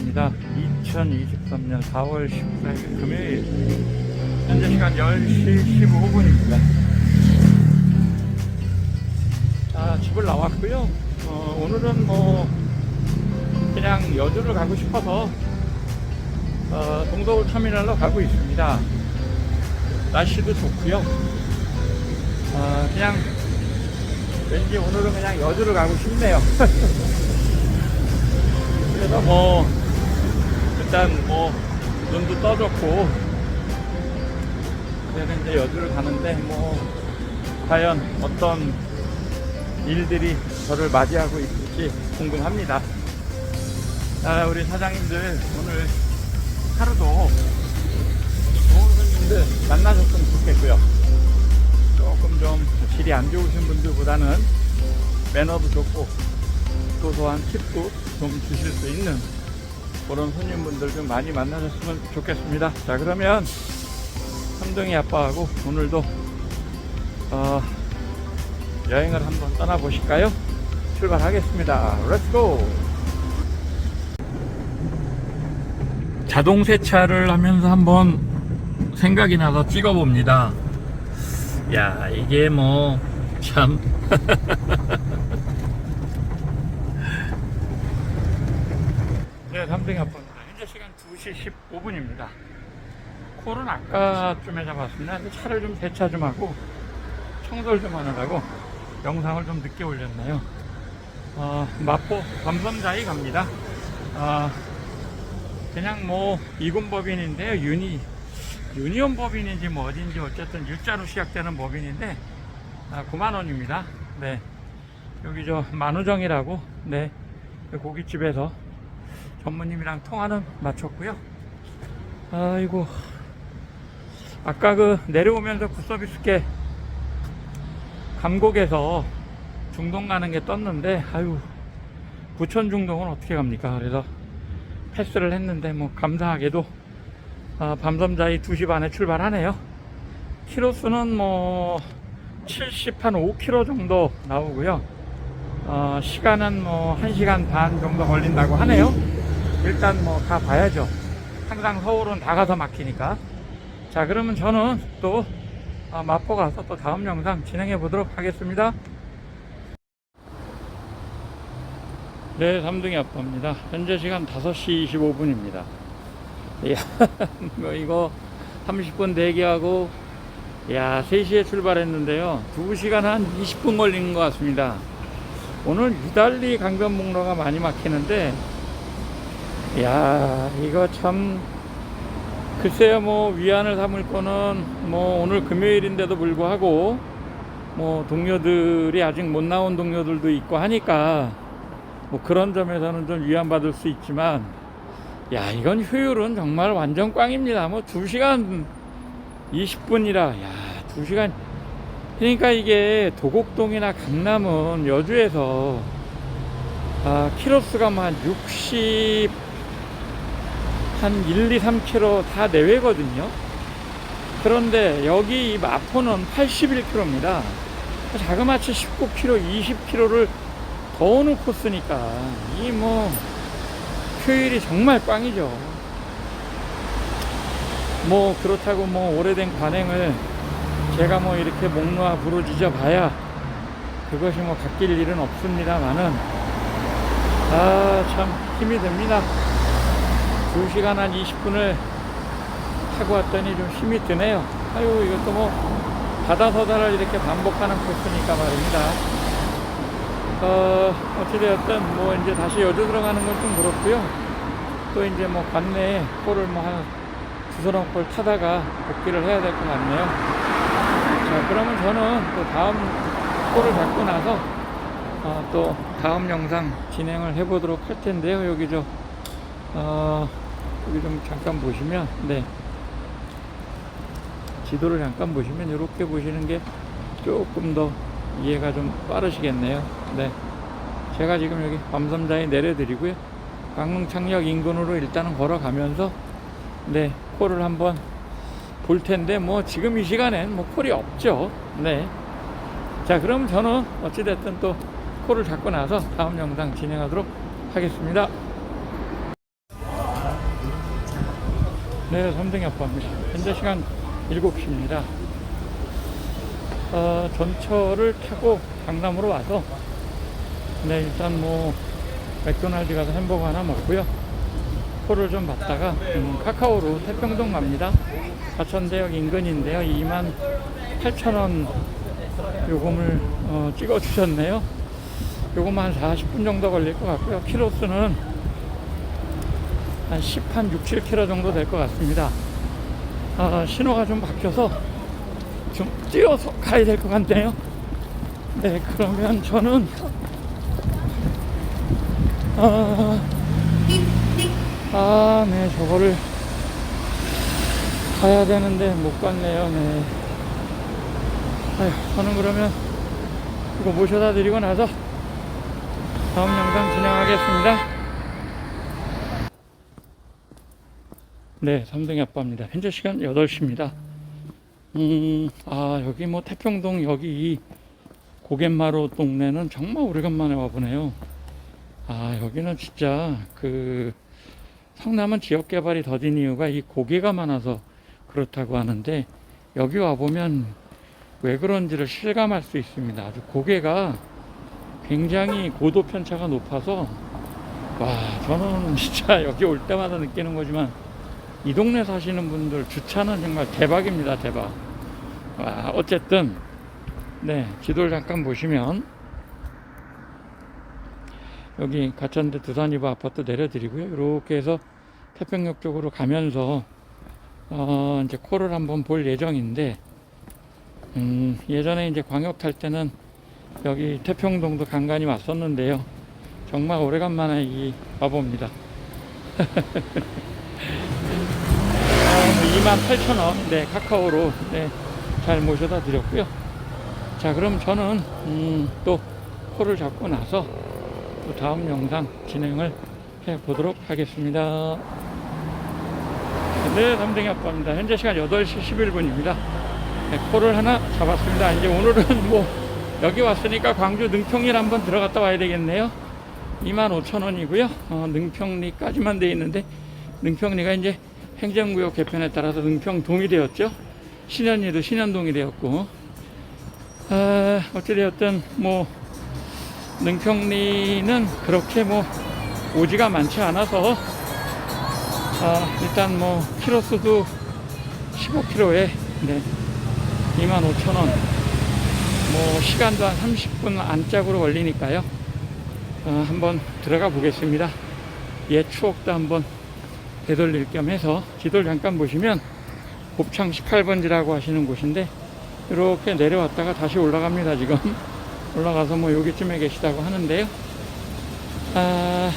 아빠입니다. 2023년 4월 14일 금요일 현재 시간 10시 15분입니다. 자, 집을 나왔고요. 어, 오늘은 뭐 그냥 여주를 가고 싶어서 어, 동서울 터미널로 가고 있습니다. 날씨도 좋고요. 어, 그냥 왠지 오늘은 그냥 여주를 가고 싶네요. 그래서 뭐 일단 뭐 눈도 떠졌고 그래서 이제 여주를 가는데 뭐 과연 어떤 일들이 저를 맞이하고 있을지 궁금합니다. 아, 우리 사장님들 오늘 하루도 좋은 손님들 만나셨으면 좋겠고요. 조금 좀 질이 안 좋으신 분들보다는 매너도 좋고 소소한 팁도 좀 주실 수 있는 그런 손님분들 좀 많이 만나셨으면 좋겠습니다. 자 그러면 삼둥이 아빠하고 오늘도 어, 여행을 한번 떠나보실까요? 출발하겠습니다. 렛츠고! 자동 세차를 하면서 한번 생각이 나서 찍어봅니다. 야, 이게 뭐, 참. 네, 삼등이 아빠입니다. 현재 시간 2시 15분입니다. 콜은 아까쯤에 잡았습니다. 차를 좀 세차 좀 하고, 청소를 좀 하느라고 영상을 좀 늦게 올렸네요. 어, 마포 감성자이 갑니다. 아, 그냥 뭐 이군법인인데요. 유니 유니온 법인인지 뭐 어딘지 어쨌든 U자로 시작되는 법인인데 아, 9만 원입니다. 네. 여기 저 만우정이라고 네. 그 고깃집에서 전무님이랑 통화는 마쳤고요. 아이고 아까 그 내려오면서 굿서비스께 감곡에서 중동 가는 게 떴는데 아유 부천 중동은 어떻게 갑니까? 그래서 패스를 했는데 뭐 감사하게도 아, 밤섬자이 2시 반에 출발하네요. 키로수는 뭐 70, 한 5km 정도 나오고요. 어, 시간은 뭐 1시간 반 정도 걸린다고 하네요. 일단 뭐 가 봐야죠. 항상 서울은 다 가서 막히니까. 자, 그러면 저는 또 아, 마포 가서 또 다음 영상 진행해 보도록 하겠습니다. 네, 삼둥이 아빠입니다. 현재 시간 5시 25분입니다. 이야, 뭐 이거 30분 대기하고, 야, 3시에 출발했는데요. 2시간 한 20분 걸리는 것 같습니다. 오늘 유달리 강변북로가 많이 막히는데, 야, 이거 참, 글쎄요, 뭐, 위안을 삼을 거는, 뭐, 오늘 금요일인데도 불구하고, 뭐, 동료들이 아직 못 나온 동료들도 있고 하니까, 뭐 그런 점에서는 좀 위안받을 수 있지만 야 이건 효율은 정말 완전 꽝입니다. 뭐 2시간 20분이라 야 2시간. 그러니까 이게 도곡동이나 강남은 여주에서 아 키로수가 뭐한 60, 한 1, 2, 3km 다 내외거든요 그런데 여기 이 마포는 81km입니다 자그마치 19km, 20km를 더 오는 코스니까 이뭐 효율이 정말 꽝이죠. 뭐 그렇다고 뭐 오래된 관행을 제가 뭐 이렇게 목 놓아 부르짖어 봐야 그것이 뭐 바뀔 일은 없습니다만은 아 참 힘이 듭니다. 2시간 한 20분을 타고 왔더니 좀 힘이 드네요. 아유 이것도 뭐 바다 서다를 이렇게 반복하는 코스니까 말입니다. 어, 어찌되었든, 뭐, 이제 다시 여주 들어가는 건 좀 그렇고요. 또 이제 뭐, 관내에 콜을 뭐, 한 두서너 콜 타다가 복귀를 해야 될 것 같네요. 자, 그러면 저는 또 다음 콜을 잡고 나서, 어, 또 다음 영상 진행을 해보도록 할 텐데요. 여기 저, 어, 여기 좀 잠깐 보시면, 네. 지도를 잠깐 보시면, 이렇게 보시는 게 조금 더 이해가 좀 빠르시겠네요. 네. 제가 지금 여기 밤섬자에 내려드리고요. 강릉 창역 인근으로 일단은 걸어가면서 네, 콜을 한번 볼 텐데 뭐 지금 이 시간엔 뭐 콜이 없죠. 네. 자, 그럼 저는 어찌됐든 또 콜을 잡고 나서 다음 영상 진행하도록 하겠습니다. 네, 삼등이 아빠입니다. 현재 시간 7시입니다. 어, 전철을 타고 강남으로 와서, 네, 일단 뭐, 맥도날드 가서 햄버거 하나 먹고요. 코를 좀 받다가, 음, 카카오로 태평동 갑니다. 가천대역 인근인데요. 2만 8천원 요금을 어, 찍어주셨네요. 요금만 한 40분 정도 걸릴 것 같고요. 키로수는 한 10, 한 6, 7km 정도 될 것 같습니다. 아, 신호가 좀 바뀌어서 좀 뛰어서 가야 될 것 같네요. 네, 그러면 저는 아, 아, 네, 저거를 가야 되는데 못 갔네요. 네. 아휴, 저는 그러면 이거 모셔다 드리고 나서 다음 영상 진행하겠습니다. 네, 삼등이 아빠입니다. 현재 시간 8시입니다. 음, 아, 여기 뭐 태평동 여기 이 고갯마루 동네는 정말 오래간만에 와보네요. 아, 여기는 진짜 그 성남은 지역 개발이 더딘 이유가 이 고개가 많아서 그렇다고 하는데 여기 와보면 왜 그런지를 실감할 수 있습니다. 아주 고개가 굉장히 고도 편차가 높아서 와, 저는 진짜 여기 올 때마다 느끼는 거지만 이 동네 사시는 분들 주차는 정말 대박입니다, 대박. 와, 어쨌든, 네, 지도를 잠깐 보시면, 여기 가천대 두산이브 아파트 내려드리고요. 이렇게 해서 태평역 쪽으로 가면서, 어, 이제 코를 한번 볼 예정인데, 음, 예전에 이제 광역 탈 때는 여기 태평동도 간간히 왔었는데요. 정말 오래간만에 이 와봅니다. 28,000원, 네, 카카오로, 네, 잘 모셔다 드렸고요. 자, 그럼 저는, 음, 또, 코를 잡고 나서, 또 다음 영상 진행을 해 보도록 하겠습니다. 네, 삼등이 아빠입니다. 현재 시간 8시 11분입니다. 네, 코를 하나 잡았습니다. 이제 오늘은 뭐, 여기 왔으니까 광주 능평리를 한번 들어갔다 와야 되겠네요. 25,000원이고요. 어, 능평리까지만 돼 있는데, 능평리가 이제 행정구역 개편에 따라서 능평동이 되었죠. 신현리도 신현동이 되었고, 아, 어찌되었든 뭐 능평리는 그렇게 뭐 오지가 많지 않아서 아, 일단 뭐 키로수도 15km에 네, 25,000원 뭐 시간도 한 30분 안짝으로 걸리니까요. 어, 한번 들어가 보겠습니다. 옛 추억도 한번 되돌릴 겸 해서 지도를 잠깐 보시면 곱창 18번지라고 하시는 곳인데 이렇게 내려왔다가 다시 올라갑니다 지금. 올라가서 뭐 여기쯤에 계시다고 하는데요. 아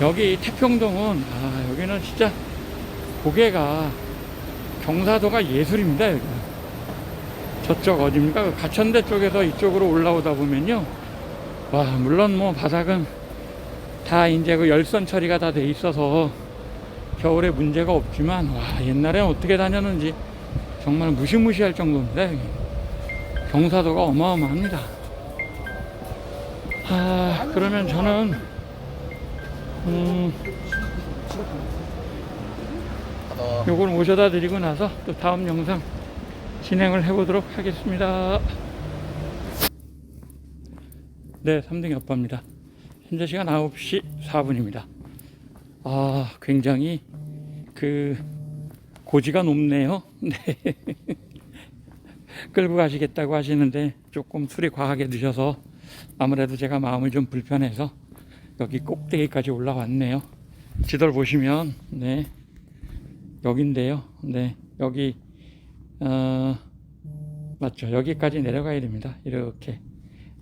여기 태평동은 아 여기는 진짜 고개가 경사도가 예술입니다 여기. 저쪽 어딥니까? 그 가천대 쪽에서 이쪽으로 올라오다 보면요. 와 물론 뭐 바닥은 다 이제 그 열선 처리가 다 돼 있어서 겨울에 문제가 없지만 와 옛날에 어떻게 다녔는지 정말 무시무시할 여기. 경사도가 어마어마합니다. 아 그러면 저는 음 요걸 모셔다 드리고 나서 또 다음 영상 진행을 해보도록 하겠습니다. 네 3등이 아빠입니다 현재 시간 9시 4분입니다. 아, 굉장히 그 고지가 높네요. 네. 끌고 가시겠다고 하시는데 조금 술이 과하게 드셔서 아무래도 제가 마음이 좀 불편해서 여기 꼭대기까지 올라왔네요. 지도를 보시면 네. 여긴데요. 네. 여기 어 맞죠. 여기까지 내려가야 됩니다. 이렇게.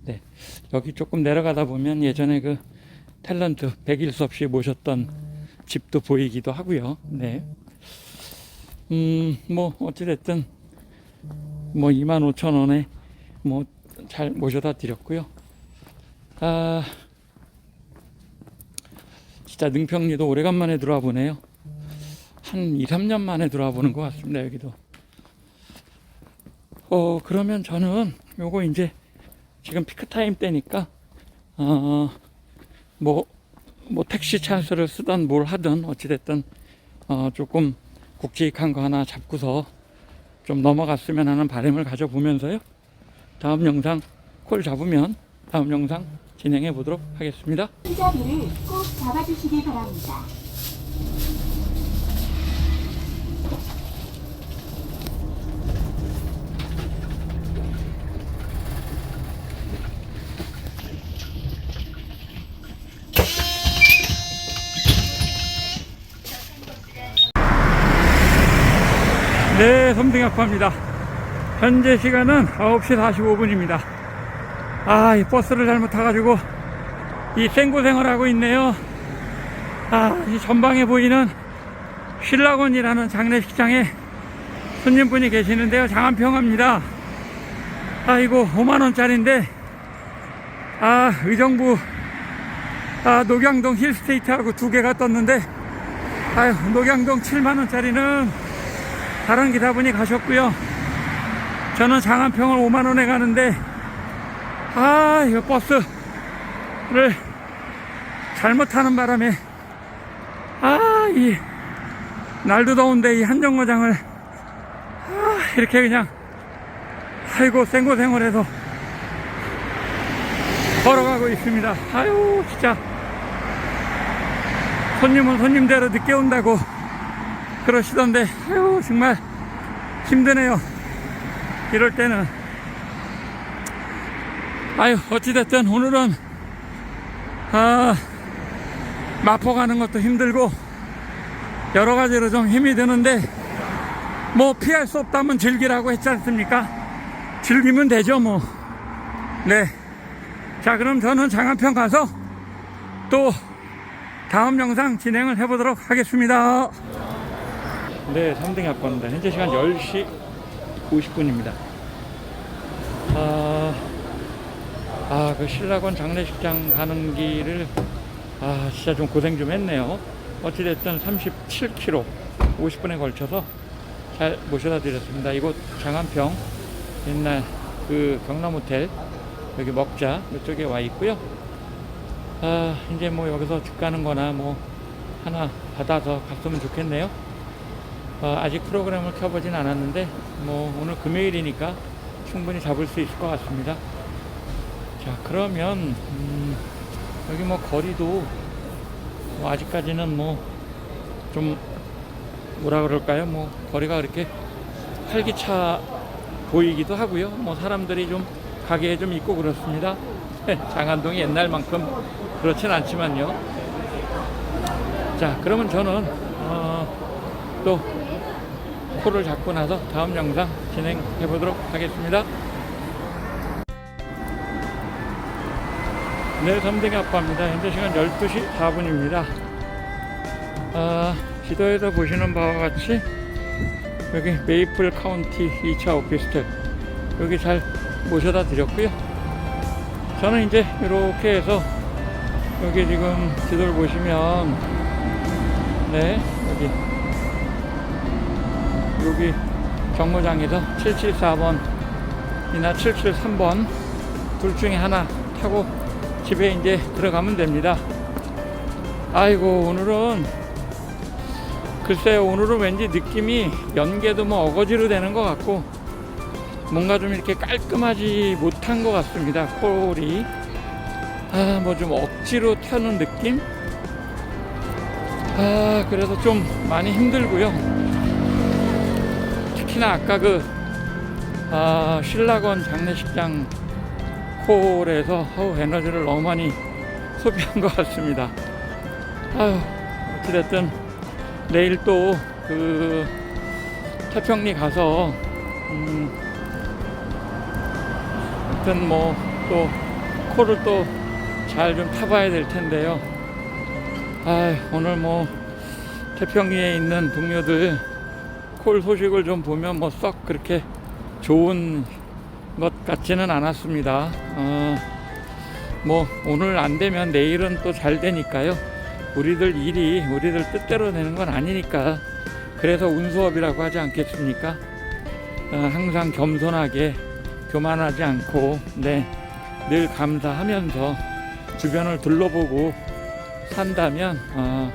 네. 여기 조금 내려가다 보면 예전에 그 탤런트 백일섭 씨 모셨던 집도 보이기도 하고요. 네. 음, 뭐, 어찌됐든, 뭐, 25,000원에 뭐, 잘 모셔다 드렸고요. 아, 진짜 능평리도 오래간만에 들어와 보네요. 한 2, 3년 만에 들어와 보는 것 같습니다, 여기도. 어, 그러면 저는 요거 이제 지금 피크타임 때니까 어, 뭐, 뭐 택시 찬스를 쓰던 뭘 하든 어찌됐든 어, 조금 굵직한 거 하나 잡고서 좀 넘어갔으면 하는 바람을 가져보면서요. 다음 영상 콜 잡으면 다음 영상 진행해 보도록 하겠습니다. 손잡이를 꼭 잡아주시기 바랍니다. 네, 섬 등학파입니다. 현재 시간은 9시 45분입니다. 아, 이 버스를 잘못 타가지고 이 생고생을 하고 있네요. 아, 이 전방에 보이는 신라곤이라는 장례식장에 손님분이 계시는데요. 장안평합니다. 아이고, 5만원짜리인데, 아, 의정부, 아, 녹양동 힐스테이트하고 두 개가 떴는데, 아유, 녹양동 7만원짜리는 다른 기사분이 가셨고요. 저는 장안평을 5만 원에 가는데 아 이거 버스를 잘못 타는 바람에 아 이 날도 더운데 이 한정거장을 아, 이렇게 그냥 아이고 생고생을 해서 걸어가고 있습니다. 아유 진짜 손님은 손님대로 늦게 온다고 그러시던데 아유 정말 힘드네요. 이럴 때는. 아유 어찌됐든 오늘은 아 마포 가는 것도 힘들고 여러 가지로 좀 힘이 드는데 뭐 피할 수 없다면 즐기라고 했지 않습니까? 즐기면 되죠 뭐네자 그럼 저는 장안평 가서 또 다음 영상 진행을 해보도록 하겠습니다 네, 3등이 학번입니다. 현재 시간 10시 50분입니다. 아, 아, 그 신라곤 장례식장 가는 길을, 아, 진짜 좀 고생 좀 했네요. 어찌됐든 37km, 50분에 걸쳐서 잘 모셔다 드렸습니다. 이곳 장안평, 옛날 그 경남 호텔, 여기 먹자, 이쪽에 와 있고요. 아, 이제 뭐 여기서 집 가는 거나 뭐 하나 받아서 갔으면 좋겠네요. 어, 아직 프로그램을 켜보진 않았는데 뭐 오늘 금요일이니까 충분히 잡을 수 있을 것 같습니다. 자 그러면 음, 여기 뭐 거리도 뭐 아직까지는 뭐 좀 뭐라 그럴까요? 뭐 거리가 그렇게 활기차 보이기도 하고요. 뭐 사람들이 좀 가게에 좀 있고 그렇습니다. 장안동이 옛날만큼 그렇진 않지만요. 자 그러면 저는 어, 또 코를 잡고 나서 다음 영상 진행해 보도록 하겠습니다. 네, 삼등의 아빠입니다. 현재 시간 12시 4분입니다. 아, 지도에서 보시는 바와 같이 여기 메이플 카운티 2차 오피스텔 여기 잘 모셔다 드렸고요. 저는 이제 이렇게 해서 여기 지금 지도를 보시면 네, 여기 정거장에서 774번이나 773번 둘 중에 하나 타고 집에 이제 들어가면 됩니다. 아이고 오늘은 글쎄요 오늘은 왠지 느낌이 연계도 뭐 어거지로 되는 것 같고 뭔가 좀 이렇게 깔끔하지 못한 것 같습니다. 콜이 아 뭐 좀 억지로 타는 느낌? 아 그래서 좀 많이 힘들고요 특히나 아까 그 아, 신라건 장례식장 콜에서 어우, 에너지를 너무 많이 소비한 것 같습니다. 아유, 어찌됐든 내일 또 그 태평리 가서 음, 하여튼 뭐또 콜을 또잘 좀 타봐야 될 텐데요. 아 오늘 뭐 태평리에 있는 동료들 콜 소식을 좀 보면 뭐 썩 그렇게 좋은 것 같지는 않았습니다. 어, 뭐 오늘 안 되면 내일은 또 잘 되니까요. 우리들 일이 우리들 뜻대로 되는 건 아니니까 그래서 운수업이라고 하지 않겠습니까? 어, 항상 겸손하게 교만하지 않고 네, 늘 감사하면서 주변을 둘러보고 산다면 어,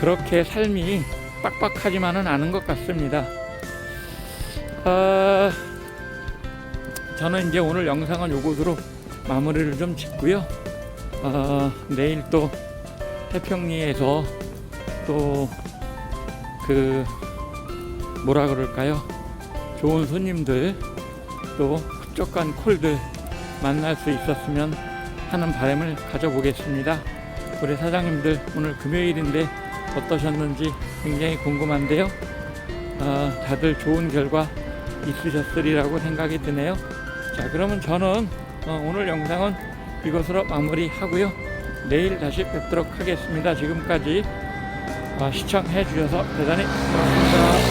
그렇게 삶이 빡빡하지만은 않은 것 같습니다. 아, 저는 이제 오늘 영상은 요것으로 마무리를 좀 짓고요. 아, 내일 또 태평리에서 또 그 뭐라 그럴까요? 좋은 손님들 또 흡족한 콜들 만날 수 있었으면 하는 바람을 가져보겠습니다. 우리 사장님들 오늘 금요일인데 어떠셨는지 굉장히 궁금한데요. 아, 다들 좋은 결과 있으셨으리라고 생각이 드네요. 자, 그러면 저는 어, 오늘 영상은 이것으로 마무리하고요. 내일 다시 뵙도록 하겠습니다. 지금까지 어, 시청해 주셔서 대단히 고맙습니다.